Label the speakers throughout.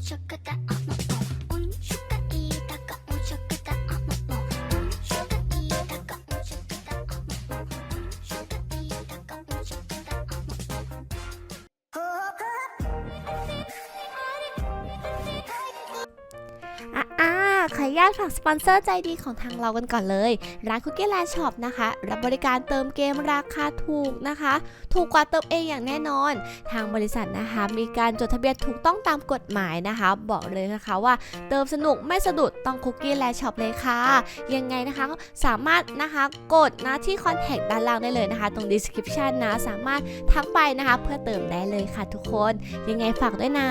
Speaker 1: ちゃく
Speaker 2: て ญาตฝากสปอนเซอร์ใจดีของทางเรากันก่อนเลย ร้าน Cookie Land Shop นะคะ รับบริการเติมเกมราคาถูกนะคะ ถูกกว่าเติมเองอย่างแน่นอน ทางบริษัทนะคะ มีการจดทะเบียนถูกต้องตามกฎหมายนะคะ บอกเลยนะคะว่าเติมสนุกไม่สะดุดต้อง Cookie Land Shop เลยค่ะ ยังไงนะคะสามารถนะคะกดนะที่คอนแทคด้านล่างได้เลยนะคะ ตรง description นะสามารถทักไปนะคะ เพื่อเติมได้เลยค่ะทุกคน ยังไงฝากด้วยนะ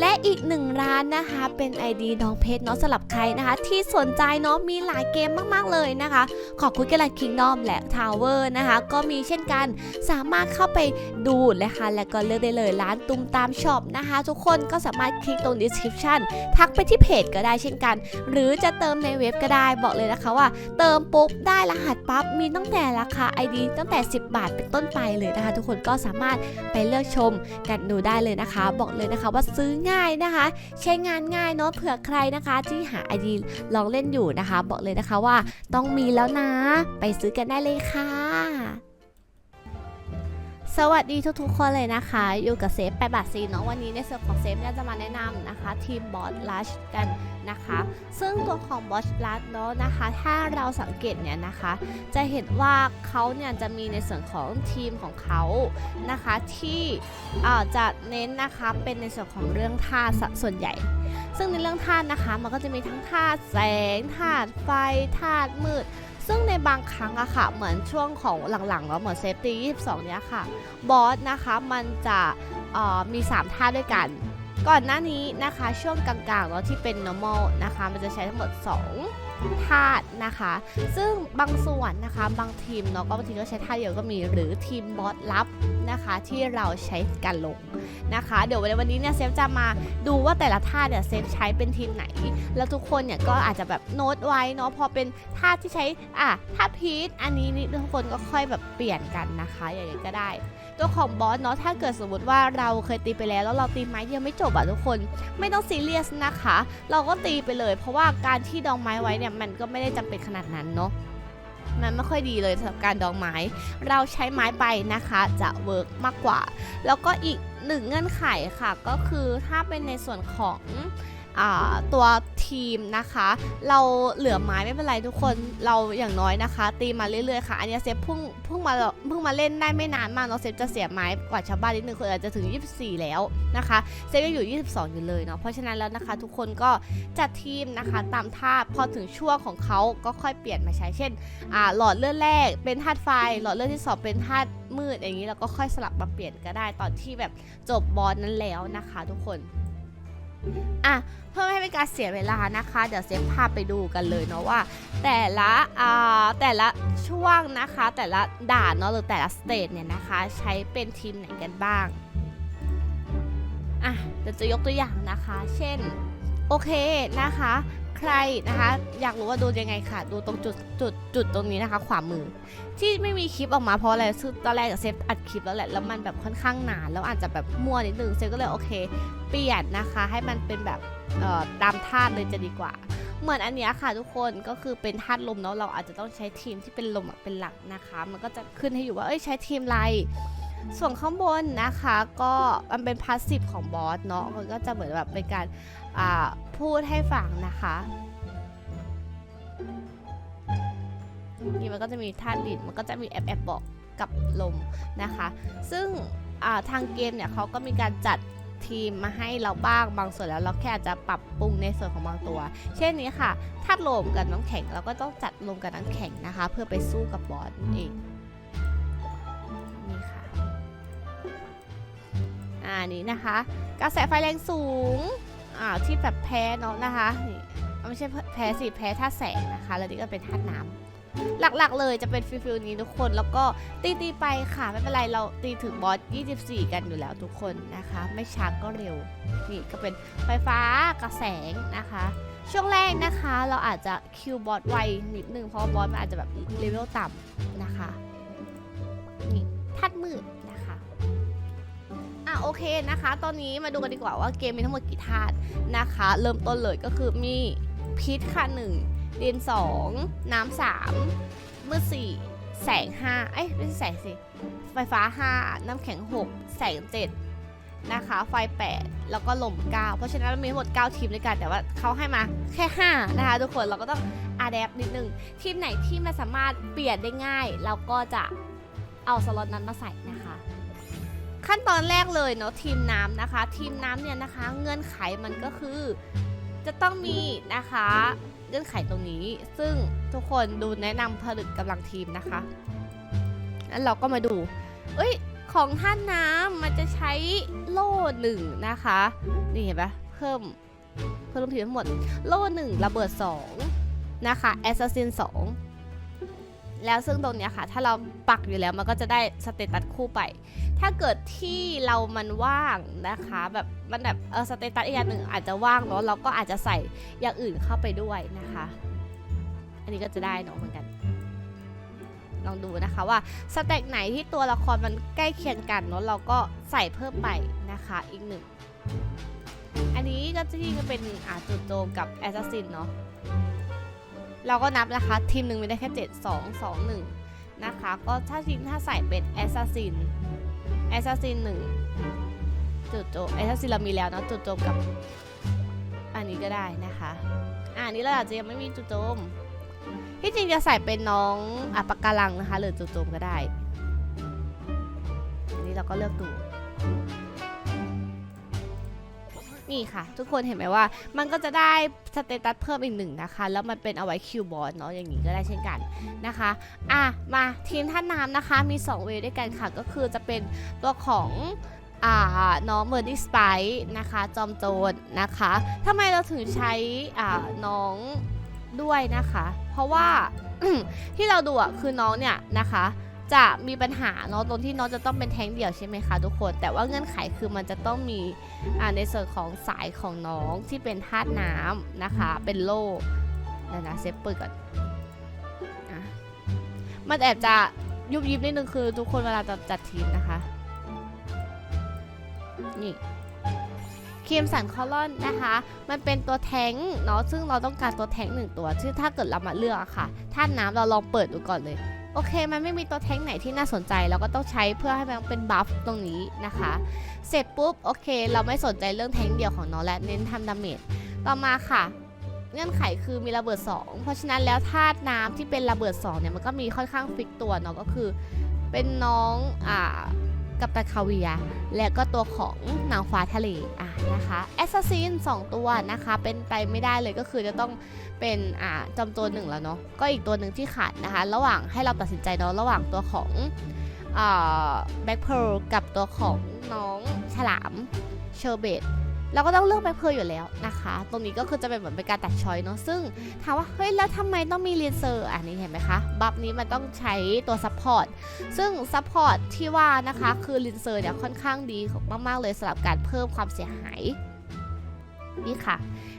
Speaker 2: และอีกหนึ่งร้านนะคะ เป็น ID น้องเพชรเนาะสำหรับใครนะคะ ที่สนใจเนาะมีหลายเกมมากๆเลยนะคะ ขอบคุณกันละคิงดอมและทาวเวอร์นะคะ ก็มีเช่นกันสามารถเข้าไปดูนะคะ แล้วก็เลือกได้เลยร้านตุ้มตามช็อปนะคะ ทุกคนก็สามารถคลิกตรง description ทักไปที่เพจก็ได้เช่นกัน หรือจะเติมในเว็บก็ได้บอกเลยนะคะว่า เติมปุ๊บได้รหัสปั๊บมีตั้งแต่ราคา ID ตั้งแต่ 10 บาทเป็นต้นไปเลยนะคะ ทุกคนก็สามารถไปเลือกชมกันดูได้เลยนะคะ บอกเลยนะคะว่าซื้อง่ายนะคะ ใช้งานง่ายเนาะเผื่อใครนะคะที่หาไอดีลองเล่นอยู่นะคะ บอกเลยนะคะว่าต้องมีแล้วนะ ไปซื้อกันได้เลยค่ะ สวัสดีทุกๆคนเลยนะคะ อยู่กับเซฟ8บาทซีเนาะวันนี้ในส่วนของเซฟเนี่ยจะมาแนะนำนะคะ ทีมบอสลัชกันนะคะ ซึ่งตัวของบอสลัชเนาะนะคะ ถ้าเราสังเกตเนี่ยนะคะ จะเห็นว่าเขาเนี่ยจะมีในส่วนของทีมของเขานะคะที่จะเน้นนะคะเป็นในส่วนของเรื่องท่าส่วนใหญ่ ซึ่งในเรื่องธานะคะมันก็จะมีทั้งธาแสงธาไฟธามืด ซึ่งในบางครั้งอะค่ะ เหมือนช่วงของหลังๆเนาะเหมือนเซฟตี้22 เนี้ยค่ะ บอสนะคะมันจะมี 3 ท่าด้วยกัน ก่อนหน้านี้นะคะช่วงกลางๆเนาะที่เป็น normal นะคะ มันจะใช้ทั้งหมด 2 ธาตุนะคะ ซึ่งบางส่วนนะคะบางทีมเนาะก็บางทีก็ใช้ท่าเดียวก็มีหรือทีมบอสลับนะคะที่เราใช้กันลงนะคะ เดี๋ยวในวันนี้เนี่ยเซฟจะมาดูว่าแต่ละท่าเนี่ยเซฟใช้เป็นทีมไหน แล้วทุกคนเนี่ยก็อาจจะแบบโน้ตไว้เนาะพอเป็นท่าที่ใช้อะท่าพีทอันนี้นี่ทุกคนก็ค่อยแบบเปลี่ยนกันนะคะอย่างนี้ก็ได้ ตัวของบอสเนาะถ้าเกิดสมมติว่าเราเคยตีไปแล้วแล้วเราตีไม้เดียวไม่จบอะทุกคน ไม่ต้องซีเรียสนะคะ เราก็ตีไปเลย เพราะว่าการที่ดองไม้ไว้เนี่ยมันก็ไม่ได้จำเป็นขนาดนั้นเนาะมันไม่ค่อยดีเลยสำหรับการดองไม้ เราใช้ไม้ไปนะคะจะเวิร์กมากกว่า แล้วก็อีกหนึ่งเงื่อนไขค่ะ ก็คือถ้าเป็นในส่วนของ ตัวทีมนะคะ เราเหลือไม้ไม่เป็นไรทุกคนเราอย่างน้อยนะคะ ตีมาเรื่อยๆค่ะ อันนี้เซฟเพิ่งเพิ่งมาเพิ่งมาเล่นได้ไม่นานมากเนาะเซฟจะเสียไม้กว่าชาวบ้านนิดนึงคนอาจจะถึง 24 แล้วนะคะเซฟยังอยู่ 22 อยู่เลยเนาะเพราะฉะนั้นแล้วนะคะ ทุกคนก็จัดทีมนะคะตามท่าพอถึงช่วงของเขาก็ค่อยเปลี่ยนมาใช้เช่นหลอดเลือดแรกเป็นธาตุไฟ หลอดเลือดที่สองเป็นธาตุมืดอย่างนี้แล้วก็ค่อยสลับมาเปลี่ยนก็ได้ตอนที่แบบจบบอลนั้นแล้วนะคะ ทุกคน อะเพื่อไม่ให้เป็นการเสียเวลานะคะ เดี๋ยวเซฟพาไปดูกันเลยเนาะว่า แต่ละอ่าแต่ละช่วงนะคะ แต่ละด่านเนาะหรือแต่ละสเตจเนี่ยนะคะ ใช้เป็นทีมไหนกันบ้างอะเดี๋ยวจะยกตัวอย่างนะคะ เช่นโอเคนะคะ ใครนะคะ อยากรู้ว่าดูยังไงค่ะ ดูตรงจุดจุดจุดตรงนี้นะคะ ขวามือ ที่ไม่มีคลิปออกมาเพราะอะไรคือตอนแรกเซฟอัดคลิปแล้วแหละแล้วมันแบบค่อนข้างนานแล้วอาจจะแบบมั่วนิดนึงเซฟก็เลยโอเค เปลี่ยนนะคะ ให้มันเป็นแบบเอ่อตามธาตุเลยจะดีกว่า เหมือนอันนี้ค่ะทุกคนก็คือเป็นธาตุลมเนาะเราอาจจะต้องใช้ทีมที่เป็นลมเป็นหลักนะคะ มันก็จะขึ้นให้อยู่ว่าเอ้ยใช้ทีมอะไรส่วนข้างบนนะคะก็มันเป็นพาสซีฟของบอสเนาะมันก็จะเหมือนแบบเป็นการ พูดให้ฟังนะคะนี่มันก็จะมีธาตุดินมันก็จะมีแอบแอบบอกกับลมนะคะ ซึ่งทางเกมเนี่ยเขาก็มีการจัดทีมมาให้เราบ้างบางส่วนแล้วเราแค่อาจจะปรับปรุงในส่วนของบางตัว เช่นนี้ค่ะธาตุลมกับน้ำแข็งเราก็ต้องจัดลมกับน้ำแข็งนะคะ เพื่อไปสู้กับบอสเองนี่ค่ะอ่านี้นะคะ กระแสไฟแรงสูง อ่าที่แบบแพ้เนาะนะคะนี่ไม่ใช่แพ้สิแพ้ธาแสงนะคะแล้วนี่ก็เป็นธาน้ำหลักๆเลยจะเป็นฟิลฟิลนี้ทุกคนแล้วก็ตีตีๆไปค่ะไม่เป็นไรเราตีถึงบอส 24 กันอยู่แล้วทุกคนนะคะ ไม่ช้าก็เร็วนี่ก็เป็นไฟฟ้ากระแสงนะคะ ช่วงแรกนะคะเราอาจจะคิวบอสไวนิดนึงเพราะบอสมันอาจจะแบบเลเวลต่ำนะคะนี่ทัดมืดนะคะอะ โอเคนะคะ ตอนนี้มาดูกันดีกว่าว่าเกมมีทั้งหมดกี่ธาตุนะคะ เริ่มต้นเลยก็คือมีพิษค่ะหนึ่งดินสองน้ำสามมืดสี่แสงห้าเอ้ยไม่ใช่แสงสิไฟฟ้า5น้ำแข็ง6แสง7นะคะ ไฟ8แล้วก็ลม9เพราะฉะนั้นมันมีทั้งหมด9ทีมด้วยกันแต่ว่าเขาให้มาแค่5นะคะทุกคนเราก็ต้องอาแดปนิดนึงทีมไหนที่มันสามารถเปลี่ยนได้ง่าย เราก็จะเอาสล็อตนั้นมาใส่นะคะ ขั้นตอนแรกเลยเนาะทีมน้ำนะคะ ทีมน้ำเนี่ยนะคะ เงื่อนไขมันก็คือ จะต้องมีนะคะเงื่อนไขตรงนี้ ซึ่งทุกคนดูแนะนำผลึกกำลังทีมนะคะแล้วเราก็มาดู เอ้ยของท่านน้ำมันจะใช้โล่หนึ่งนะคะ นี่เห็นปะเพิ่มเพิ่มทีมทั้งหมด โล่หนึ่งระเบิดสองนะคะแอสซัสซินสอง แล้วซึ่งตรงเนี้ยค่ะ ถ้าเราปักอยู่แล้วมันก็จะได้สเตตัสคู่ไป ถ้าเกิดที่เรามันว่างนะคะ แบบมันแบบเออสเตตัสอีกอย่างหนึ่งอาจจะว่างเนาะเราก็อาจจะใส่อย่างอื่นเข้าไปด้วยนะคะ อันนี้ก็จะได้เนาะเหมือนกัน ลองดูนะคะว่าสเต็กไหนที่ตัวละครมันใกล้เคียงกันเนาะเราก็ใส่เพิ่มไปนะคะอีกหนึ่งอันนี้ก็ที่ก็เป็นอาจุดโจมกับแอสซัสซินเนาะ เราก็นับนะคะ ทีมหนึ่งมีได้แค่ 7 2 2 1 นะคะ ก็ถ้าทีมถ้าใส่เป็นแอสซัสซินแอสซัสซินหนึ่งจุดโจมแอสซัสซินเรามีแล้วเนาะจุดโจมกับอันนี้ก็ได้นะคะอะอันนี้เราอาจจะยังไม่มีจุดโจม ที่จริงจะใส่เป็นน้องอัปปการังนะคะ หรือจู่โจมก็ได้ อันนี้เราก็เลือกดู นี่ค่ะ ทุกคนเห็นไหมว่า มันก็จะได้สเตตัสเพิ่มอีกหนึ่งนะคะ แล้วมันเป็นเอาไว้คิวบอสเนาะอย่างนี้ก็ได้เช่นกันนะคะอะมาทีมท่าน้ำนะคะมี 2 เวด้วยกันค่ะ ก็คือจะเป็นตัวของอ่าน้องเมอร์ดี้สไปนะคะ จอมโจรนะคะทำไมเราถึงใช้อ่าน้องด้วยนะคะ เพราะว่าที่เราดูอะคือน้องเนี่ยนะคะ จะมีปัญหาเนาะตรงที่น้องจะต้องเป็นแท้งเดี่ยวใช่ไหมคะทุกคน แต่ว่าเงื่อนไขคือมันจะต้องมีในส่วนของสายของน้องที่เป็นธาตุน้ำนะคะ เป็นโล่นะนะเซฟเปิดก่อนมันแอบจะยุบยิบนิดนึงคือทุกคนเวลาจะจัดทีมนะคะ นี่ครีมสันคอลอนนะคะ มันเป็นตัวแท้งเนาะซึ่งเราต้องการตัวแท้งหนึ่งตัวซึ่ถ้าเกิดเรามาเลือกอะค่ะท่านน้ำเราลองเปิดดูก่อนเลย โอเค มันไม่มีตัวแท้งไหนที่น่าสนใจ เราก็ต้องใช้เพื่อให้มันเป็นบัฟตรงนี้นะคะ เสร็จปุ๊บ โอเค เราไม่สนใจเรื่องแท้งเดียวของน้องและเน้นทำดาเมจ ต่อมาค่ะ เงื่อนไขคือมีระเบิด 2 เพราะฉะนั้นแล้วธาตุน้ำที่เป็นระเบิด2เนี่ยมันก็มีค่อนข้างฟิกตัวเนาะก็คือ เป็นน้องอ่า กับตะคาเวีย และก็ตัวของนางฟ้าทะเลอะนะคะแอสซัสซิน2ตัวนะคะเป็นไปไม่ได้เลยก็คือจะต้องเป็นอ่าจำตัวหนึ่งแล้วเนาะก็อีกตัวหนึ่งที่ขาดนะคะ ระหว่างให้เราตัดสินใจเนาะระหว่างตัวของอ่าแบ็คเพร์ลกับตัวของน้องฉลามเชอร์เบต เราก็ต้องเลือกแบ็คเพร์ลอยู่แล้วนะคะ ตรงนี้ก็คือจะเป็นเหมือนเป็นการตัดช้อยเนาะซึ่งถามว่าเฮ้ยแล้วทำไมต้องมีเรียนเซอร์อันนี้เห็นไหมคะบัฟนี้มันต้องใช้ตัวซัพพอร์ตซึ่งซัพพอร์ตที่ว่านะคะคือเลนเซอร์เนี่ยค่อนข้างดีมากๆเลยสำหรับการเพิ่มความเสียหาย นี่ค่ะ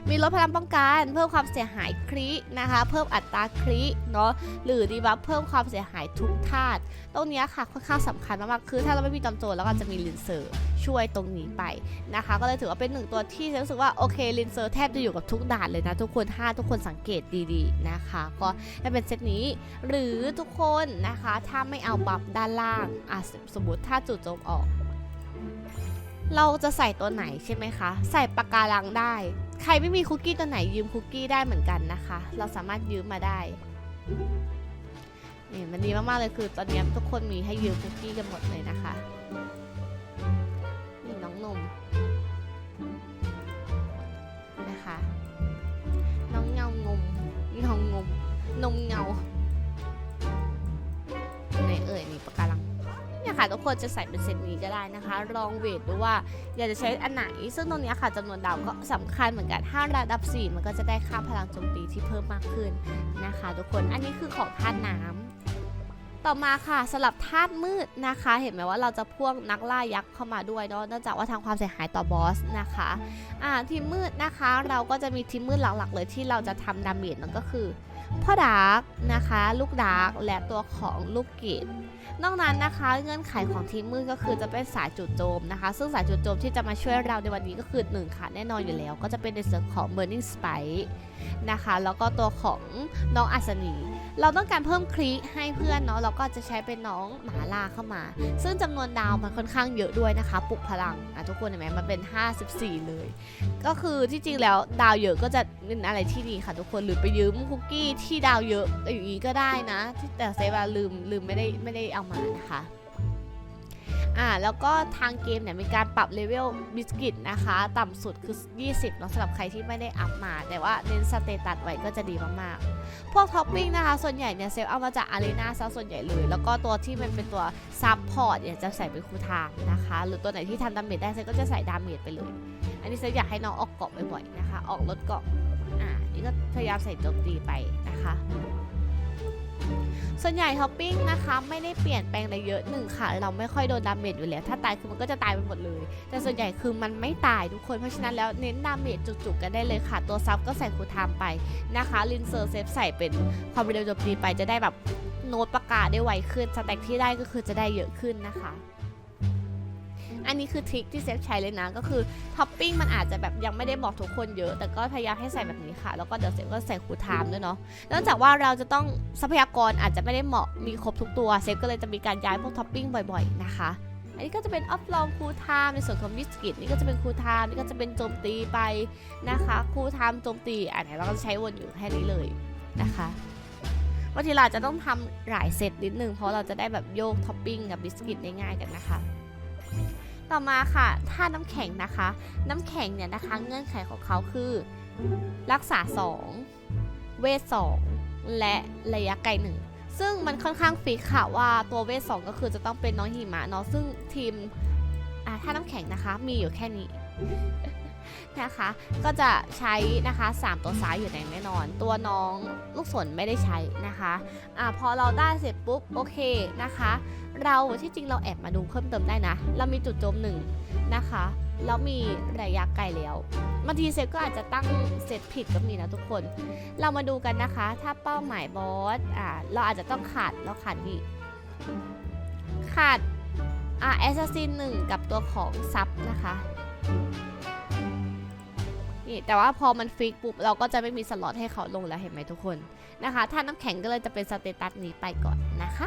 Speaker 2: มีลดพลังป้องกัน เพิ่มความเสียหายครินะคะ เพิ่มอัตราคริเนาะหรือดีบัฟเพิ่มความเสียหายทุกธาตุตรงนี้ค่ะค่อนข้างสำคัญมากๆคือถ้าเราไม่มีจำโจรแล้วก็จะมีลินเซอร์ช่วยตรงนี้ไปนะคะ ก็เลยถือว่าเป็นหนึ่งตัวที่รู้สึกว่าโอเคลินเซอร์แทบจะอยู่กับทุกด่านเลยนะทุกคนถ้าทุกคนสังเกตดีๆนะคะ ก็ได้เป็นเซตนี้ หรือทุกคนนะคะถ้าไม่เอาบัฟด้านล่างอะสสมมติถ้าจุดโจมออก เราจะใส่ตัวไหนใช่ไหมคะ ใส่ปากการังได้ ใครไม่มีคุกกี้ตัวไหนยืมคุกกี้ได้เหมือนกันนะคะ เราสามารถยืมมาได้นี่มันดีมากๆเลยคือตอนนี้ทุกคนมีให้ยืมคุกกี้กันหมดเลยนะคะนี่น้องนมนะคะ น้องเงางมเงางมนมเงาไหนเอ่ยมีปากการัง เนี่ยค่ะทุกคนจะใส่เป็นเซตนี้ก็ได้นะคะ ลองเวทดูว่าอยากจะใช้อันไหน ซึ่งตรงนี้ค่ะจำนวนดาวก็สำคัญเหมือนกันถ้าระดับ 4 มันก็จะได้ค่าพลังโจมตีที่เพิ่มมากขึ้นนะคะ ทุกคนอันนี้คือของธาตุน้ำต่อมาค่ะสลับธาตุมืดนะคะ เห็นไหมว่าเราจะพ่วงนักล่ายักษ์เข้ามาด้วยเนาะเนื่องจากว่าทางความเสียหายต่อบอสนะคะอ่าทีมมืดนะคะ เราก็จะมีทีมมืดหลักๆเลยที่เราจะทำดาเมจนั่นก็คือ พ่อดาร์กนะคะ ลูกดาร์กและตัวของลูกเกดนอกนั้นนะคะเงื่อนไขของทีมมืดก็คือจะเป็นสายจุดโจมนะคะ ซึ่งสายจุดโจมที่จะมาช่วยเราในวันนี้ก็คือหนึ่งค่ะแน่นอนอยู่แล้ว ก็จะเป็นในส่วนของ Burning Spike นะคะแล้วก็ตัวของน้องอัศนีเราต้องการเพิ่มคลิกให้เพื่อนเนาะเราก็จะใช้เป็นน้องหมาล่าเข้ามา ซึ่งจำนวนดาวมันค่อนข้างเยอะด้วยนะคะปลุกพลังอะทุกคนเห็นไหมมันเป็น 54 เลย ก็คือที่จริงแล้วดาวเยอะก็จะเป็นอะไรที่ดีค่ะทุกคนหรือไปยืมคุกกี้ที่ดาวเยอะอย่างนี้ก็ได้นะที่แต่เซฟาลืมลืมไม่ได้ไม่ได้เอามานะคะอ่าแล้วก็ทางเกมเนี่ยมีการปรับเลเวลบิสกิตนะคะ ต่ำสุดคือ 20เนาะสำหรับใครที่ไม่ได้อัพมา แต่ว่าเน้นสเตตัสไว้ก็จะดีมากๆ พวกท็อปปิ้งนะคะ ส่วนใหญ่เนี่ยเซฟเอามาจากอารีนาซะส่วนใหญ่เลย แล้วก็ตัวที่มันเป็นตัวซับพอร์ตเนี่ยจะใส่เป็นคูทม์นะคะ หรือตัวไหนที่ทำดาเมจได้เซฟก็จะใส่ดาเมจไปเลย อันนี้เซฟอยากให้น้องออกเกาะบ่อยๆนะคะ ออกรถเกาะ อ่านี่ก็พยายามใส่โจมตีไปนะคะ ส่วนใหญ่ท็อปปิ้งนะคะไม่ได้เปลี่ยนแปลงอะไรเยอะหนึ่งค่ะ เราไม่ค่อยโดนดาเมจอยู่แล้ว ถ้าตายคือมันก็จะตายไปหมดเลย แต่ส่วนใหญ่คือมันไม่ตายทุกคน เพราะฉะนั้นแล้วเน้นดาเมจจุกๆกันได้เลยค่ะ ตัวซับก็ใส่คูลไทม์ไปนะคะลินเซอร์เซฟใส่เป็นความเร็วโจมตีไปจะได้แบบโน้ตประกาศได้ไวขึ้นสแต็กที่ได้ก็คือจะได้เยอะขึ้นนะคะ อันนี้คือทริคที่เซฟใช้เลยนะ ก็คือท็อปปิ้งมันอาจจะแบบยังไม่ได้บอกทุกคนเยอะ แต่ก็พยายามให้ใส่แบบนี้ค่ะ แล้วก็เดี๋ยวเซฟก็ใส่คูลไทม์ด้วยเนาะเนื่องจากว่าเราจะต้องทรัพยากรอาจจะไม่ได้เหมาะมีครบทุกตัว เซฟก็เลยจะมีการย้ายพวกท็อปปิ้งบ่อยๆ นะคะอันนี้ก็จะเป็นออฟลองคูลไทม์ในส่วนของบิสกิตนี่ก็จะเป็นคูลไทม์นี่ก็จะเป็นโจมตีไปนะคะคูลไทม์โจมตีอันนี้เราก็ใช้วนอยู่แค่นี้เลยนะคะบางทีเราจะต้องทำหลายเซตนิดนึงเพราะเราจะได้แบบโยกท็อปปิ้งกับบิสกิตได้ง่ายกันนะคะ ต่อมาค่ะถ้าน้ำแข็งนะคะ น้ำแข็งเนี่ยนะคะ เงื่อนไขของเขาคือ รักษา 2 เวท 2 และระยะไกลหนึ่งซึ่งมันค่อนข้างฟิกค่ะว่าตัวเวท 2 ก็คือจะต้องเป็นน้องหิมะเนาะซึ่งทีมอ่าถ้าน้ำแข็งนะคะ มีอยู่แค่นี้ นะคะ ก็จะใช้นะคะ 3 ตัวซ้ายอยู่ในแน่นอน ตัวน้องลูกศรไม่ได้ใช้นะคะอ่าพอเราได้เสร็จปุ๊บโอเคนะคะ เราที่จริงเราแอบมาดูเพิ่มเติมได้นะ เรามีจุดโจมหนึ่งนะคะแล้วมีระยะไกลแล้วบางทีเซฟก็อาจจะตั้งเซตผิดก็มีนะทุกคน เรามาดูกันนะคะ ถ้าเป้าหมายบอสอ่าเราอาจจะต้องขาดเราขาดนี่ขาดอ่าแอสซัสซินหนึ่งกับตัวของซับนะคะ นี่แต่ว่าพอมันฟิกปุ๊บเราก็จะไม่มีสล็อตให้เขาลงแล้วเห็นไหมทุกคนนะคะ ถ้าน้ำแข็งก็เลยจะเป็นสเตตัสนี้ไปก่อนนะคะ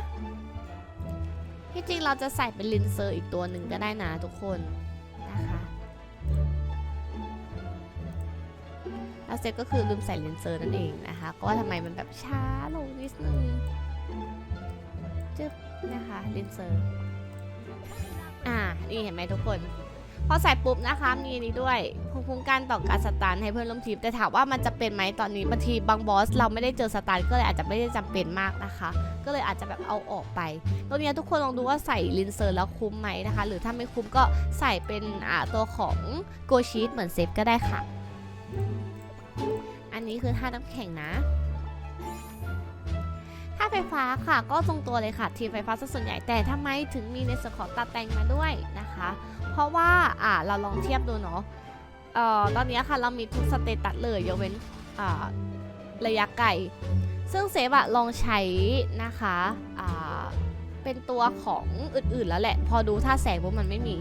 Speaker 2: ที่จริงเราจะใส่เป็นลินเซอร์อีกตัวหนึ่งก็ได้นะทุกคนนะคะแล้วเซตก็คือลืมใส่ลินเซอร์นั่นเองนะคะ ก็ว่าทำไมมันแบบช้าลงนิดนึงจึ๊บนะคะลินเซอร์ อ่า นี่เห็นไหมทุกคน พอใส่ปุ๊บนะคะมีนี้ด้วยภูมิคุ้มกันต่อการสตาร์ทให้เพื่อนร่วมทีมแต่ถามว่ามันจะเป็นไหมตอนนี้บางทีบางบอสเราไม่ได้เจอสตาร์ทก็เลยอาจจะไม่ได้จำเป็นมากนะคะ ก็เลยอาจจะแบบเอาออกไป ตัวเนี้ยทุกคนลองดูว่าใส่ลินเซอร์แล้วคุ้มไหมนะคะ หรือถ้าไม่คุ้มก็ใส่เป็นอ่าตัวของโกชีตเหมือนเซฟก็ได้ค่ะ อันนี้คือท่าน้ำแข็งนะ ไฟฟ้าค่ะก็ทรงตัวเลยค่ะทีมไฟฟ้าส่วนใหญ่แต่ทำไมถึงมีในส่วนของตัดแต่งมาด้วยนะคะ เพราะว่าอ่าเราลองเทียบดูเนาะเอ่อตอนนี้ค่ะเรามีทุกสเตตัสเลยยกเว้นอ่าระยะไกลซึ่งเซฟอะลองใช้นะคะอ่าเป็นตัวของอื่นๆแล้วแหละ พอดูท่าแสงปุ๊บมันไม่มี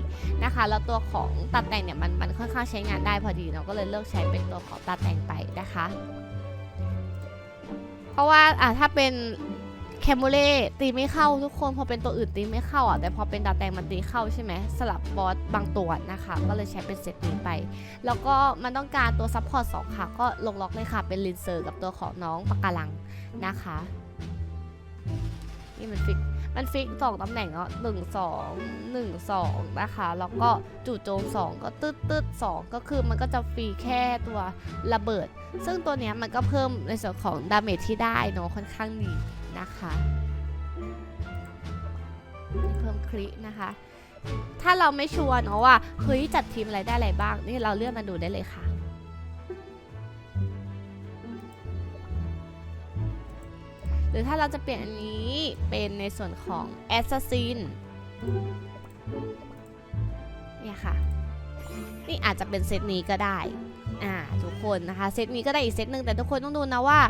Speaker 2: นะคะ แล้วตัวของตัดแต่งเนี่ยมันมันค่อนข้างใช้งานได้พอดีเนาะก็เลยเลือกใช้เป็นตัวของตัดแต่งไปนะคะ เพราะว่าอ่าถ้าเป็น แคมูเล่ตีไม่เข้าทุกคนพอเป็นตัวอื่นตีไม่เข้าอะแต่พอเป็นดาแตงมันตีเข้าใช่ไหมสลับบอสบางตัวนะคะ ก็เลยใช้เป็นเซตนี้ไป แล้วก็มันต้องการตัวซัพพอร์ตสองค่ะ ก็ลงล็อกเลยค่ะ เป็นลินเซอร์กับตัวของน้องปากกาลังนะคะนี่มันฟิก มันฟิกสองตำแหน่งเนาะหนึ่งสองหนึ่งสองนะคะ แล้วก็จู่โจมสองก็ตืดตืดสองก็คือมันก็จะฟรีแค่ตัวระเบิด ซึ่งตัวเนี้ยมันก็เพิ่มในส่วนของดาเมจที่ได้เนาะค่อนข้างดี นะคะเพิ่มคลินะคะ ถ้าเราไม่ชัวร์เนาะว่าเฮ้ยจัดทีมอะไรได้อะไรบ้าง นี่เราเลื่อนมาดูได้เลยค่ะหรือถ้าเราจะเปลี่ยนอันนี้เป็นในส่วนของ Assassin เนี่ยค่ะ นี่อาจจะเป็นเซตนี้ก็ได้ อ่าทุกคนนะคะเซตนี้ก็ได้อีกเซตหนึ่งแต่ทุกคนต้องดูนะว่า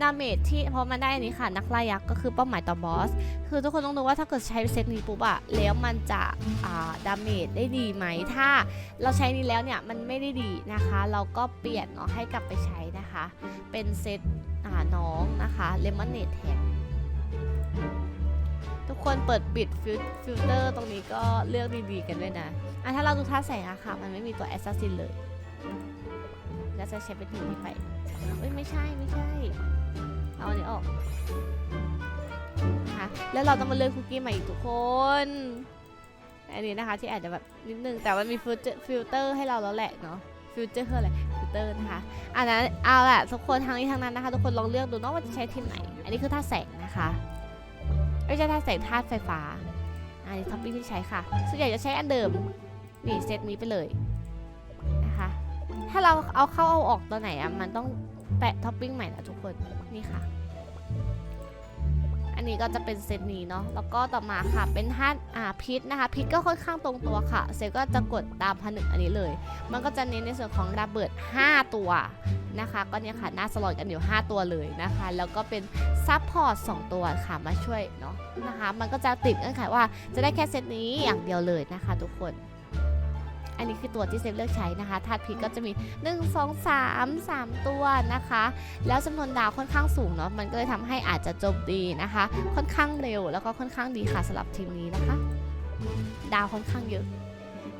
Speaker 2: ดาเมจที่พราะมันได้อันนี้ค่ะนักล่ายักษ์ก็คือเป้าหมายต่อบอส คือทุกคนต้องดูว่าถ้าเกิดใช้เซตนี้ปุ๊บอะแล้วมันจะอ่าดาเมจได้ดีไหมถ้าเราใช้นี้แล้วเนี่ยมันไม่ได้ดีนะคะ เราก็เปลี่ยนเนาะให้กลับไปใช้นะคะ เป็นเซตอ่าน้องนะคะเลมอนเนตแทนทุกคนเปิดปิดฟิลฟิลเตอร์ตรงนี้ก็เลือกดีๆกันด้วยนะอะถ้าเราดูท่าแสงอะค่ะ มันไม่มีตัวแอสซัสซินเลย แล้วจะใช้เป็นหนึ่งที่ไปเอ้ยไม่ใช่ไม่ใช่ เอาอันนี้ออกนะคะแล้วเราต้องมาเลือกคุกกี้ใหม่อีกทุกคนอันนี้นะคะที่อาจจะแบบนิดนึงแต่มันมีฟิลเตอร์ฟิลเตอร์ให้เราแล้วแหละเนาะฟิลเตอร์คืออะไรฟิลเตอร์นะคะอันนั้นเอาแหละทุกคนทางนี้ทางนั้นนะคะ ทุกคนลองเลือกดูเนาะว่าจะใช้ทีมไหน อันนี้คือธาตุแสงนะคะไม่ใช่ธาตุแสงธาตุไฟฟ้าอันนี้ท็อปปิ้งที่ใช้ค่ะส่วนใหญ่จะใช้อันเดิมนี่เซตนี้ไปเลย ถ้าเราเอาเข้าเอาออกตัวไหนอะมันต้องแปะท็อปปิ้งใหม่นะทุกคนนี่ค่ะ อันนี้ก็จะเป็นเซตนี้เนาะแล้วก็ต่อมาค่ะเป็นธาตุอ่าพิษนะคะพิษก็ค่อนข้างตรงตัวค่ะ เซลก็จะกดตามผนึกอันนี้เลย มันก็จะเน้นในส่วนของระเบิด 5 ตัวนะคะก็เนี่ยค่ะหน้าสลอดกันอยู่ 5 ตัวเลยนะคะ แล้วก็เป็นซับพอร์ต2ตัวค่ะมาช่วยเนาะนะคะ มันก็จะติดเงื่อนไขว่าจะได้แค่เซตนี้อย่างเดียวเลยนะคะ ทุกคน อันนี้คือตัวที่เซฟเลือกใช้นะคะธาตุพิษก็จะมี 1 2 3 3 ตัวนะคะ แล้วจำนวนดาวค่อนข้างสูงเนาะมันก็เลยทำให้อาจจะโจมตีนะคะ ค่อนข้างเร็วแล้วก็ค่อนข้างดีค่ะสำหรับทีมนี้นะคะ ดาวค่อนข้างเยอะ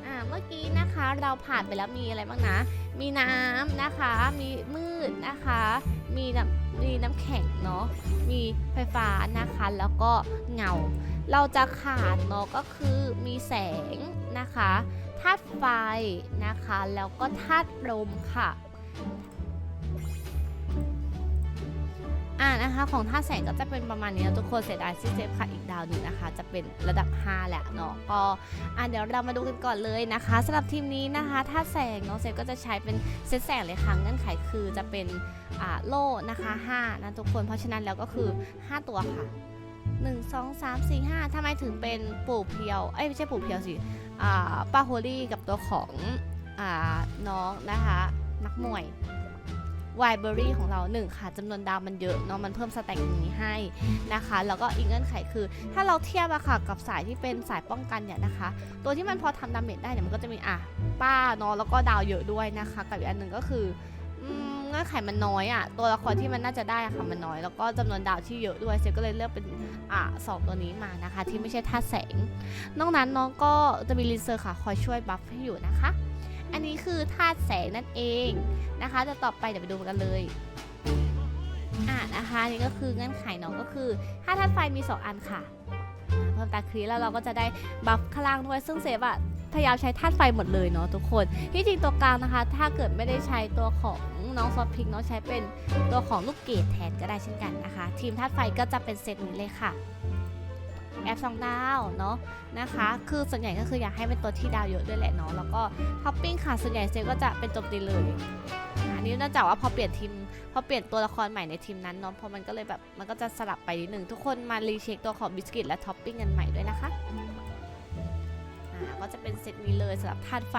Speaker 2: อ่าเมื่อกี้นะคะเราผ่านไปแล้วมีอะไรบ้างนะ มีน้ำนะคะ มีมืดนะคะ มีน้ำมีน้ำแข็งเนาะ มีไฟฟ้านะคะ แล้วก็เงา เราจะขาดเนาะก็คือมีแสงนะคะาตุไฟนะคะ แล้วก็ธาตุลมค่ะอ่านะคะของธาตุแสงก็จะเป็นประมาณนี้นะทุกคนเสียดายที่เซฟค่ะอีกดาวหนึ่งนะคะ จะเป็นระดับ 5 แหละเนาะก็อ่าเดี๋ยวเรามาดูกันก่อนเลยนะคะสำหรับทีมนี้นะคะธาตุแสงเนาะเซฟก็จะใช้เป็นเซตแสงเลยค่ะเงื่อนไขคือจะเป็นอ่าโล่นะคะ5นะทุกคนเพราะฉะนั้นแล้วก็คือ 5 ตัวค่ะ 1 2 3 4 5ทำไมถึงเป็นปู่เพียวเอ้ยไม่ใช่ปู่เพียวสิ ป้าโฮลี่กับตัวของอน้องนะคะ นักมวยไวเบอรี่ของเราหนึ่งค่ะจำนวนดาวมันเยอะเนาะมันเพิ่มสแต็กนี้ให้นะคะ แล้วก็อีกเงื่อนไขคือ ถ้าเราเทียบอะค่ะกับสายที่เป็นสายป้องกันเนี่ยนะคะ ตัวที่มันพอทำดาเมจได้เนี่ยมันก็จะมีอะป้าเนาะแล้วก็ดาวเยอะด้วยนะคะ กับอีกอันหนึ่งก็คืออืม เงื่อนไขมันน้อยอะตัวละครที่มันน่าจะได้ค่ะมันน้อย แล้วก็จำนวนดาวที่เยอะด้วยเซลก็เลยเลือกเป็นอะสองตัวนี้มานะคะ ที่ไม่ใช่ธาตุแสง นอกนั้นน้องก็จะมีลินเซอร์ค่ะคอยช่วยบัฟให้อยู่นะคะ อันนี้คือธาตุแสงนั่นเองนะคะจะต่อไปเดี๋ยวไปดูกันเลยอ่านะคะนี่ก็คือเงื่อนไขน้องก็คือถ้าธาตุไฟมี 2 อันค่ะเพิ่มตาครีแล้วเราก็จะได้บัฟข้างล่างด้วยซึ่งเซฟอะ พยายามใช้ธาตุไฟหมดเลยเนาะทุกคนที่จริงตัวกลางนะคะ ถ้าเกิดไม่ได้ใช้ตัวของน้องซอฟพิกน้องใช้เป็นตัวของลูกเกดแทนก็ได้เช่นกันนะคะ ทีมธาตุไฟก็จะเป็นเซตนี้เลยค่ะแอปสองดาวเนาะนะคะ คือส่วนใหญ่ก็คืออยากให้เป็นตัวที่ดาวเยอะด้วยแหละเนาะแล้วก็ท็อปปิ้งค่ะส่วนใหญ่เซลก็จะเป็นโจมตีเลยอันนี้เนื่องจากว่าพอเปลี่ยนทีมพอเปลี่ยนตัวละครใหม่ในทีมนั้นเนาะพอมันก็เลยแบบมันก็จะสลับไปนิดหนึ่งทุกคนมารีเช็คตัวของบิสกิตและท็อปปิ้งกันใหม่ด้วยนะคะ ก็จะเป็นเซตนี้เลยสำหรับธาตุไฟ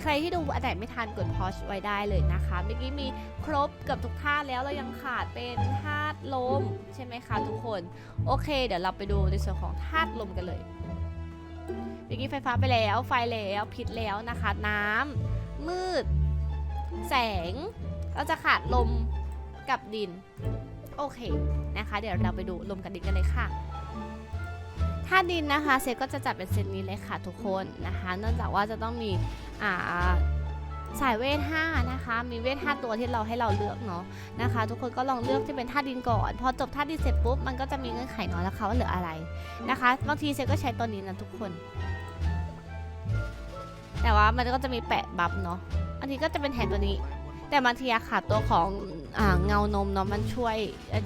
Speaker 2: ใครที่ดูอันไหนไม่ทันกดพอชไว้ได้เลยนะคะเมื่อกี้มีครบเกือบทุกธาตุแล้วเรายังขาดเป็นธาตุลมใช่ไหมคะทุกคน โอเค เดี๋ยวเราไปดูในส่วนของธาตุลมกันเลยเมื่อกี้ไฟฟ้าไปแล้วไฟแล้วพิษแล้วนะคะ น้ำมืด แสงเราจะขาดลมกับดิน โอเคนะคะ เดี๋ยวเราไปดูลมกับดินกันเลยค่ะ ถ้าดินนะคะเซตก็จะจัดเป็นเซตนี้เลยค่ะทุกคนนะคะ เนื่องจากว่าจะต้องมีอ่าสายเวท5นะคะ มีเวท5ตัวที่เราให้เราเลือกเนาะนะคะ ทุกคนก็ลองเลือกที่เป็นธาตุดินก่อน พอจบธาตุดินเสร็จปุ๊บมันก็จะมีเงื่อนไขเนาะแล้วค่ะว่าเหลืออะไรนะคะบางทีเซก็ใช้ตัวนี้นะทุกคน แต่ว่ามันก็จะมีแปะบัฟเนาะอันนี้ก็จะเป็นแทนตัวนี้ แต่บางทีอะค่ะตัวของอเงานมเนาะมันช่วย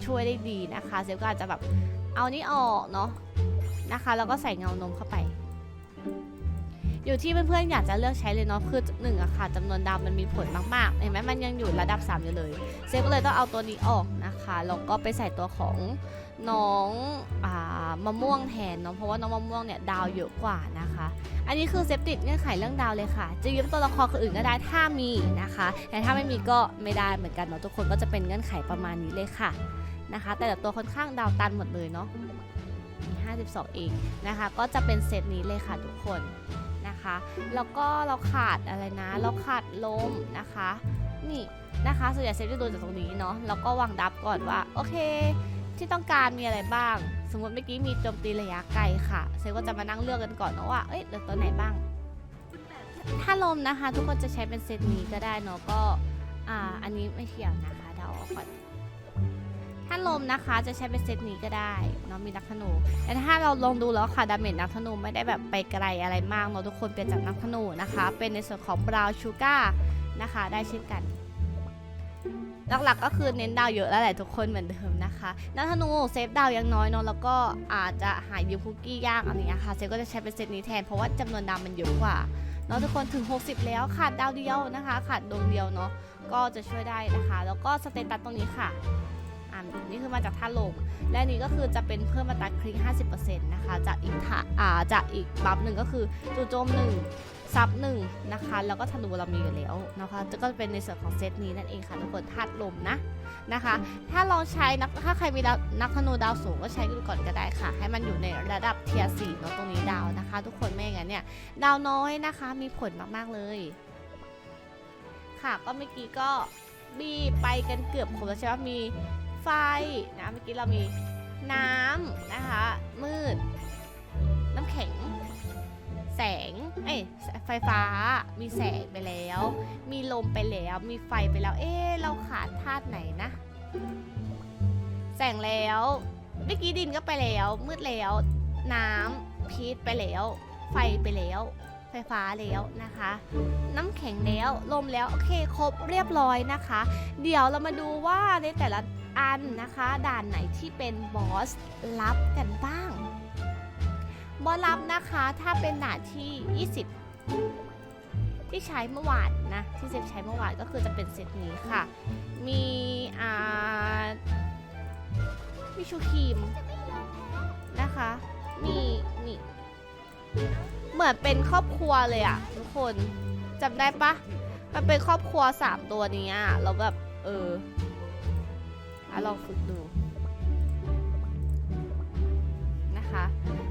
Speaker 2: ช่วยได้ดีนะคะ เซก็อาจจะแบบเอานี่ออกเนาะ นะคะ แล้วก็ใส่เงานมเข้าไป อยู่ที่เพื่อนๆอยากจะเลือกใช้เลยเนาะคือหนึ่งอะค่ะจำนวนดาวมันมีผลมากๆ เห็นไหมมันยังอยู่ระดับ3อยู่เลย เซฟก็เลยต้องเอาตัวนี้ออกนะคะแล้วก็ไปใส่ตัวของน้องอมะม่วงแทนเนาะเพราะว่าน้องมะม่วงเนี่ยดาวเยอะกว่านะคะ อันนี้คือเซฟติดเงื่อนไขเรื่องดาวเลยค่ะ จะยืมตัวละครคนอื่นก็ได้ถ้ามีนะคะ แต่ถ้าไม่มีก็ไม่ได้เหมือนกันเนาะทุกคนก็จะเป็นเงื่อนไขประมาณนี้เลยค่ะนะคะ แต่ละตัวค่อนข้างดาวตันหมดเลยเนาะ มี52เองนะคะ ก็จะเป็นเซตนี้เลยค่ะทุกคนนะคะ แล้วก็เราขาดอะไรนะ เราขาดลมนะคะ นี่นะคะส่วนใหญ่เซฟจะดูจากตรงนี้เนาะแล้วก็วางดับก่อนว่าโอเคที่ต้องการมีอะไรบ้าง สมมติเมื่อกี้มีโจมตีระยะไกลค่ะ เซฟก็จะมานั่งเลือกกันก่อนเนาะว่าเอ้ยเหลือตัวไหนบ้าง ถ้าลมนะคะ ทุกคนจะใช้เป็นเซตนี้ก็ได้เนาะก็อ่าอันนี้ไม่เกี่ยวนะคะเดาออกก่อน ถ้าลมนะคะจะใช้เป็นเซตนี้ก็ได้เนาะมีนักธนู แต่ถ้าเราลองดูแล้วค่ะดาเมจนักธนูไม่ได้แบบไปไกลอะไรมากเนาะทุกคนเปลี่ยนจากนักธนูนะคะ เป็นในส่วนของบราวชูการ์นะคะ ได้เช่นกัน หลักๆก็คือเน้นดาวเยอะแล้วแหละทุกคนเหมือนเดิมนะคะนักธนูเซฟดาวยังน้อยเนาะแล้วก็อาจจะหายูคุกกี้ยากอะไรเงี้ยค่ะเซฟก็จะใช้เป็นเซตนี้แทนเพราะว่าจำนวนดาวมันเยอะกว่าเนาะทุกคนถึง 60 แล้วขาดดาวเดียวนะคะขาดดวงเดียวเนาะก็จะช่วยได้นะคะ แล้วก็สเตตัสตรงนี้ค่ะ นี่คือมาจากท่าลมและนี้ก็คือจะเป็นเพิ่มมาตัดคลิก 50%นะคะ จากอีกท่าอ่าจากอีกบัฟหนึ่งก็คือจู่โจมหนึ่งซับหนึ่งนะคะ แล้วก็ธนูเรามีอยู่แล้วนะคะก็จะเป็นในส่วนของเซตนี้นั่นเองค่ะทุกคนธาตุลมนะนะคะ ถ้าลองใช้นักถ้าใครมีนักธนูดาวสูงก็ใช้ดูก่อนก็ได้ค่ะ ให้มันอยู่ในระดับเทียร์สี่เนาะตรงนี้ดาวนะคะ ทุกคนไม่อย่างนั้นเนี่ยดาวน้อยนะคะมีผลมากๆเลย ค่ะก็เมื่อกี้ก็บีไปกันเกือบครบแล้วใช่ไหมมี ไฟนะเมื่อกี้เรามีน้ำนะคะ มืด น้ำแข็ง แสง เอ้ยไฟฟ้า มีแสงไปแล้ว มีลมไปแล้ว มีไฟไปแล้ว เอ๊เราขาดธาตุไหนนะ แสงแล้ว เมื่อกี้ดินก็ไปแล้ว มืดแล้ว น้ำพีชไปแล้ว ไฟไปแล้วไฟฟ้าแล้วนะคะ น้ำแข็งแล้วลมแล้ว โอเค ครบเรียบร้อยนะคะ เดี๋ยวเรามาดูว่าในแต่ละ อันนะคะ ด่านไหนที่เป็นบอสลับกันบ้าง บอสลับนะคะถ้าเป็นด่านที่ 20 ที่ใช้เมื่อวานนะที่เซฟใช้เมื่อวานก็คือจะเป็นเซตนี้ค่ะ มีอ่ามีชูครีมนะคะ มีนี่เหมือนเป็นครอบครัวเลยอะทุกคนจำได้ปะมันเป็นครอบครัวสามตัวนี้อะแล้วแบบเออ ลองฝึกดูนะคะ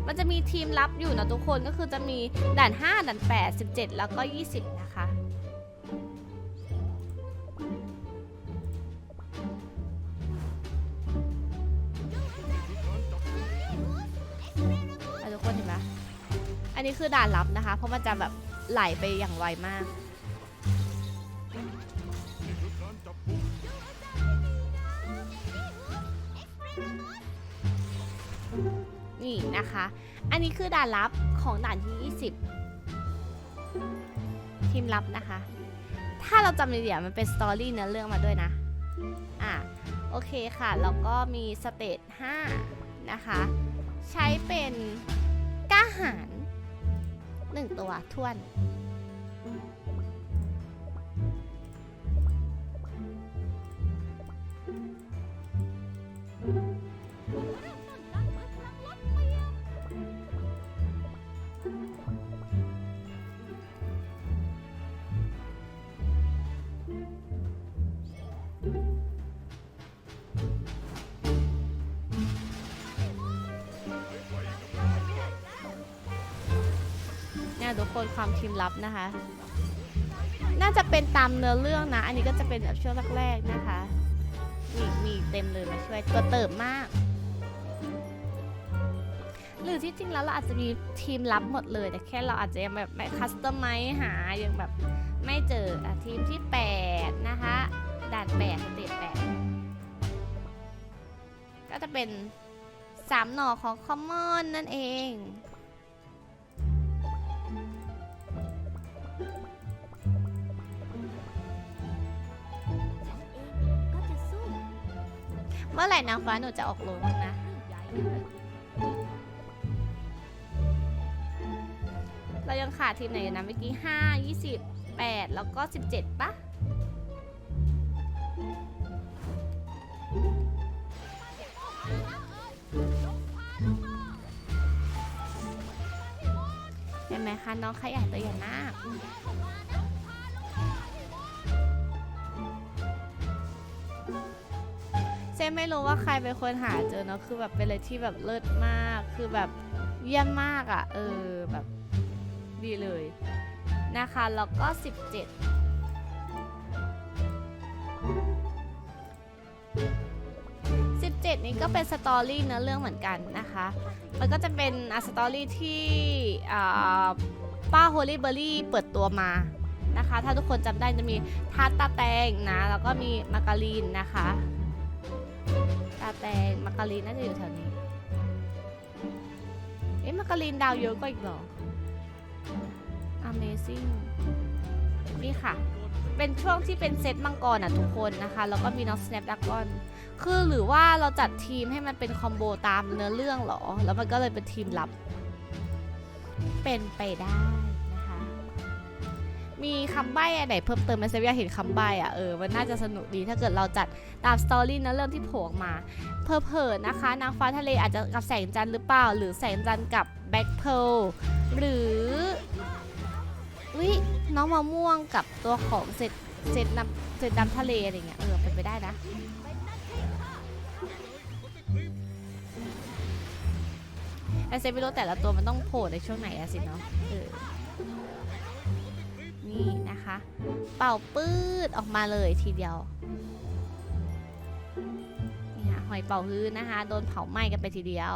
Speaker 2: มันจะมีทีมลับอยู่นะทุกคนก็คือจะมีด่าน 5 ด่าน 8 17 แล้วก็ 20 นะคะอะทุกคนเห็นไหมอันนี้คือด่านลับนะคะ เพราะมันจะแบบไหลไปอย่างไวมาก นี่นะคะ อันนี้คือด่านลับของด่านที่ 20 ทีมลับนะคะ ถ้าเราจำไม่เดี๋ยวมันเป็นสตอรี่เนื้อเรื่องมาด้วยนะ อะ โอเคค่ะ แล้วก็มีสเตจ5นะคะ ใช้เป็นก้าหารหนึ่งตัวทวน ความทีมลับนะคะ น่าจะเป็นตามเนื้อเรื่องนะ อันนี้ก็จะเป็นแบบช่วงแรกๆนะคะมีมีเต็มเลยมาช่วยตัวเติมมาก หรือที่จริงแล้วเราอาจจะมีทีมลับหมดเลย แต่แค่เราอาจจะยังแบบไม่คัสตอมไมหายังแบบไม่เจออทีมที่ 8 นะคะด่าน8สเตจ8ก็จะเป็น 3 หน่อของคอมมอนนั่นเอง เมื่อไหร่นางฟ้าหนูจะออกโรงบ้างนะ เรายังขาดทีมไหนอยู่นะเมื่อกี้ห้ายี่สิบแปดแล้วก็สิบเจ็ดปะเห็นไหมคะน้องขยายตัวอย่มาก เซนไม่รู้ว่าใครเป็นคนหาเจอเนาะคือแบบเป็นอะไรที่แบบเลิศมาก คือแบบเยี่ยมมากอะ่ะ เออแบบดีเลยนะคะ แล้วก็ 177นี้ก็เป็นสตอรี่เนื้อเรื่องเหมือนกันนะคะ มันก็จะเป็นอสตอรี่ที่ป้าโฮลี่เบอร์รี่เปิดตัวมานะคะ ถ้าทุกคนจำได้จะมีทาร์ตตาแตงนะ แล้วก็มีมาการีนนะคะ ตาแตงมาการีนน่าจะอยู่แถวนี้ เอ๊ะมาการีนดาวเยอะกว่าอีกเหรอ Amazing นี่ค่ะ เป็นช่วงที่เป็นเซตมังกรอะทุกคนนะคะ แล้วก็มีน้อง Snapdragon คือหรือว่าเราจัดทีมให้มันเป็นคอมโบตามเนื้อเรื่องหรอ แล้วมันก็เลยเป็นทีมลับ เป็นไปได้ มีคำใบ้อะไรเพิ่มเติมไหมเซฟอยาเห็นคำใบ้อะเออมันน่าจะสนุกดีถ้าเกิดเราจัดตามสตอรี่นื้อเรื่องที่โผล่ออกมาเพอเพอๆนะคะ นางฟ้าทะเลอาจจะกับแสงจันทร์หรือเปล่า หรือแสงจันทร์กับแบ็คเพลหรือวิน้องมะม่วงกับตัวของเซตเซตน้ำเซตน้ำทะเลอะไรเงี้ยเออเป็นไปได้นะแต่เซฟไม่รู้แต่ละตัวมันต้องโผล่ในช่วงไหนอะสิเนาะเออ นี่นะคะ เป่าปื้ดออกมาเลยทีเดียวนี่ค่ะหอยเป่าฮื้อนะคะ โดนเผาไหม้กันไปทีเดียว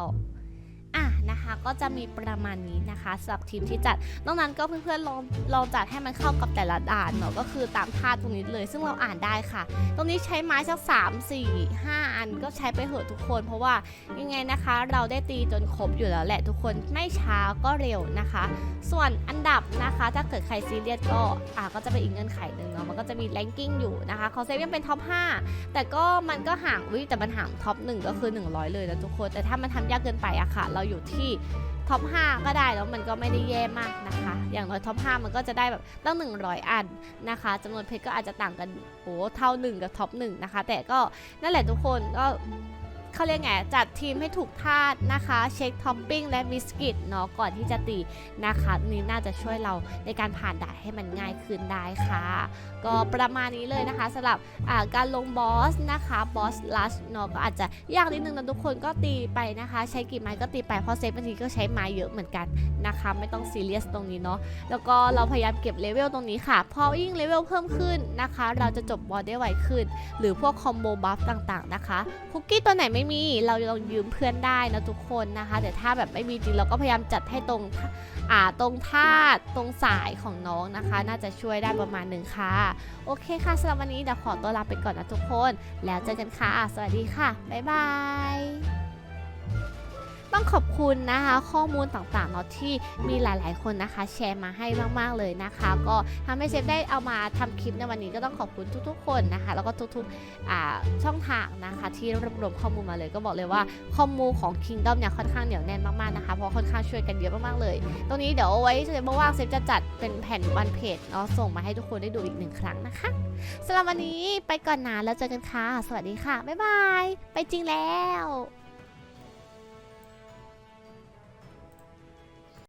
Speaker 2: อะนะคะก็จะมีประมาณนี้นะคะสำหรับทีมที่จัดนอกนั้นก็เพื่อนๆลองลองจัดให้มันเข้ากับแต่ละด่านเนาะก็คือตามท่าตรงนี้เลย ซึ่งเราอ่านได้ค่ะ ตรงนี้ใช้ไม้สัก3 4 5 อันก็ใช้ไปเหอะทุกคน เพราะว่ายังไงนะคะ เราได้ตีจนครบอยู่แล้วแหละทุกคนไม่ช้าก็เร็วนะคะ ส่วนอันดับนะคะ ถ้าเกิดใครซีเรียสก็อ่าก็จะเป็นอีกเงื่อนไขหนึ่งเนาะมันก็จะมีแรงกิ้งอยู่นะคะของเซฟยังเป็นท็อป5แต่ก็มันก็ห่างวิแต่มันห่างท็อป1ก็คือ 100 เลยนะทุกคนแต่ถ้ามันทำยากเกินไปอะค่ะเราอยู่ที่ท็อป 5 ก็ได้แล้วมันก็ไม่ได้แย่มากนะคะ อย่างน้อยท็อป 5 มันก็จะได้แบบตั้ง 100 อันนะคะจำนวนเพชรก็อาจจะต่างกันโอ้เท่า 1 กับท็อป 1 นะคะ แต่ก็นั่นแหละทุกคนก็ เขาเรียกไงจัดทีมให้ถูกธาตุนะคะ เช็คท็อปปิ้งและบิสกิตเนาะก่อนที่จะตีนะคะนี่น่าจะช่วยเราในการผ่านด่านให้มันง่ายขึ้นได้ค่ะ ก็ประมาณนี้เลยนะคะสำหรับการลงบอสนะคะบอสลัชเนาะก็อาจจะยากนิดนึงนะทุกคนก็ตีไปนะคะ ใช้กี่ไม้ก็ตีไปเพราะเซฟบางทีก็ใช้ไม้เยอะเหมือนกันนะคะ ไม่ต้องซีเรียสตรงนี้เนาะแล้วก็เราพยายามเก็บเลเวลตรงนี้ค่ะพอยิ่งเลเวลเพิ่มขึ้นนะคะ เราจะจบบอสได้ไวขึ้น หรือพวกคอมโบบัฟต่างๆนะคะคุกกี้ตัวไหนไม่มีเราลองยืมเพื่อนได้นะทุกคนนะคะ แต่ถ้าแบบไม่มีจริงเราก็พยายามจัดให้ตรงอ่าตรงธาตุตรงสายของน้องนะคะ น่าจะช่วยได้ประมาณหนึ่งค่ะ โอเคค่ะสำหรับวันนี้เดี๋ยวขอตัวลาไปก่อนนะทุกคน แล้วเจอกันค่ะ สวัสดีค่ะ บ๊ายบาย ต้องขอบคุณนะคะ ข้อมูลต่างๆเนาะที่มีหลายๆคนนะคะ แชร์มาให้มากๆเลยนะคะ ก็ทำให้เซฟได้เอามาทำคลิปในวันนี้ก็ต้องขอบคุณทุก ๆ คนนะคะ แล้วก็ทุกๆช่องทางนะคะ ที่รวบรวมข้อมูลมาเลยก็บอกเลยว่าข้อมูลของ Kingdom เนี่ยค่อนข้างเหนียวแน่นมากๆนะคะเพราะค่อนข้างช่วยกันเยอะมากๆเลย ตรงนี้เดี๋ยวไว้เซฟว่างเซฟจะจัดเป็นแผ่นวันเพจเนาะส่งมาให้ทุกคนได้ดูอีกหนึ่งครั้งนะคะสำหรับวันนี้ไปก่อนนะแล้วเจอกันค่ะ สวัสดีค่ะ บ๊ายบาย ไปจริงแล้ว